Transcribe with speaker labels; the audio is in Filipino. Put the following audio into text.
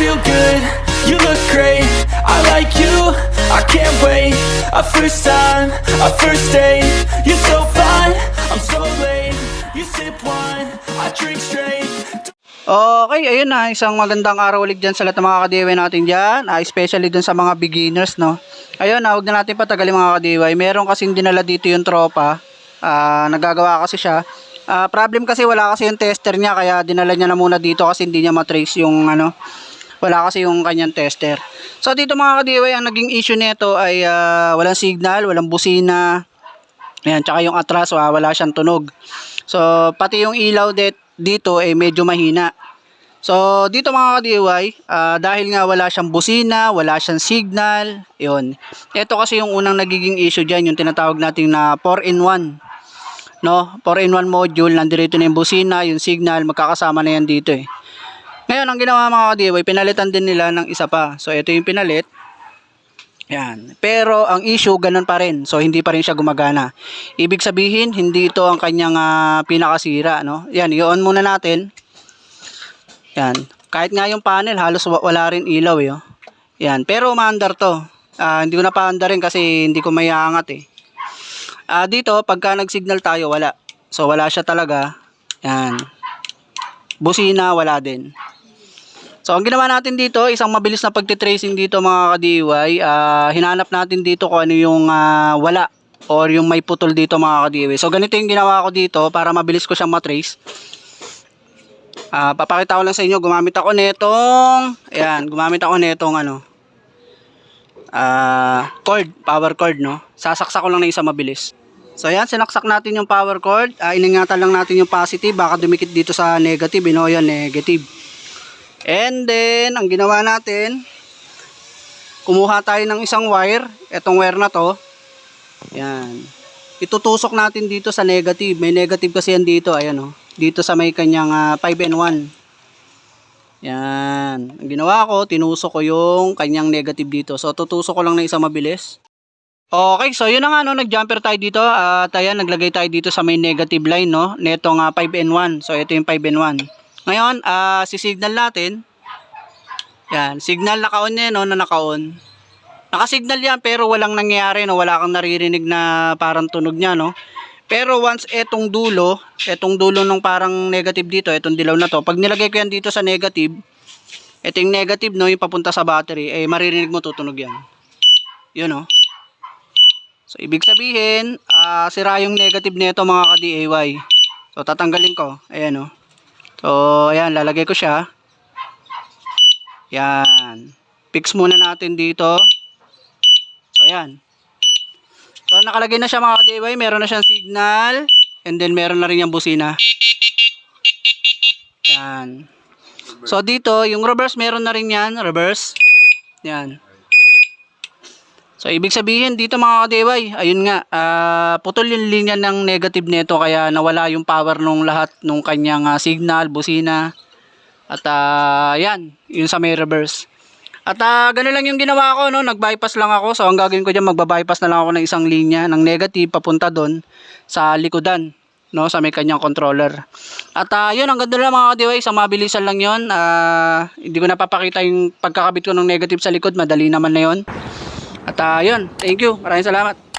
Speaker 1: feel good, you look great I like you, I can't wait A first time, a first date You're so fine, I'm so late You sip wine, I drink straight
Speaker 2: Okay, ayun na. Isang magandang araw ulit dyan sa lahat ng mga kadiway natin dyan. ah, especially dun sa mga beginners, no. Ayun, ah, huwag na natin patagalin mga kadiway. Meron kasing dinala dito yung tropa. Ah, nagagawa kasi siya. Ah, problem kasi wala kasi yung tester niya kaya dinala niya na muna dito kasi hindi niya matrace yung ano. Wala kasi yung kanyang tester. So dito mga kadiway, ang naging issue nito ay ah, walang signal, walang busina. Ayan, tsaka yung atras, ah, wala siyang tunog. So, pati yung ilaw dit, dito ay medyo mahina. So, dito mga ka-DIY, ah, dahil nga wala siyang busina, wala siyang signal, yun. Ito kasi yung unang nagiging issue dyan, yung tinatawag natin na 4-in-1. No? 4-in-1 module, nandito na yung busina, yung signal, magkakasama na yan dito eh. Ngayon, ang ginawa mga ka-DIY, pinalitan din nila ng isa pa. So, ito yung pinalit. Yan. Pero ang issue ganun pa rin. So hindi pa rin siya gumagana. Ibig sabihin hindi ito ang kanyang ah, pinakasira, no? Yan, i-on muna natin. Yan. Kahit nga yung panel halos wa- wala rin ilaw, eh. oh. Yan, pero umaandar 'to. Ah, hindi ko na paandar rin kasi hindi ko may angat eh. Ah, dito pagka nag-signal tayo wala. So wala siya talaga. Yan. Busina wala din. So, ang ginawa natin dito, isang mabilis na pagtitracing dito mga ka-DIY, ah, hinanap natin dito kung ano yung ah, wala or yung may putol dito mga ka-DIY. So, ganito yung ginawa ko dito para mabilis ko siyang matrace. Ah, papakita ko lang sa inyo, gumamit ako netong, ayan, gumamit ako netong ano, ah, cord, power cord, no? Sasaksak ko lang na isang mabilis. So, ayan, sinaksak natin yung power cord. Ah, iningatan lang natin yung positive, baka dumikit dito sa negative, you know, yan, negative. And then, ang ginawa natin, kumuha tayo ng isang wire, etong wire na to. Yan. Itutusok natin dito sa negative. May negative kasi yan dito, ayan oh. Dito sa may kanyang ah, 5N1. Yan. Ang ginawa ko, tinusok ko yung kanyang negative dito. So, tutusok ko lang na isang mabilis. Okay, so yun na nga no, nag-jumper tayo dito at ayan, naglagay tayo dito sa may negative line no, netong ah, 5N1. So ito yung 5N1. Ngayon, ah si-signal natin. Yan, signal naka-on yan no, na naka-on. Naka-signal yan pero walang nangyayari no, wala kang naririnig na parang tunog niya no. Pero once etong dulo, etong dulo nung parang negative dito, etong dilaw na to, pag nilagay ko yan dito sa negative, ito negative no, yung papunta sa battery, eh maririnig mo tutunog yan. Yun no. So, ibig sabihin, ah, sira yung negative nito mga ka-DIY. So, tatanggalin ko. Ayan, oh. So, ayan, lalagay ko siya. Yan. Fix muna natin dito. So, ayan. So, nakalagay na siya mga ka-DIY. Meron na siyang signal. And then, meron na rin yung busina. Yan. So, dito, yung reverse, meron na rin yan. Reverse. Yan. So, ibig sabihin dito mga ka-DIY, ayun nga, ah, putol yung linya ng negative nito kaya nawala yung power nung lahat nung kanyang ah, signal, busina. At ah, yan, yun sa may reverse. At ah, ganun lang yung ginawa ko, no? nag-bypass lang ako. So, ang gagawin ko dyan, magbabypass na lang ako ng isang linya ng negative papunta doon sa likodan no sa may kanyang controller. At ah, yun, ang ganda lang mga ka-DIY, sa mabilisan lang yun. Ah, hindi ko napapakita yung pagkakabit ko ng negative sa likod, madali naman na yun. At ah, yun, thank you. Maraming salamat.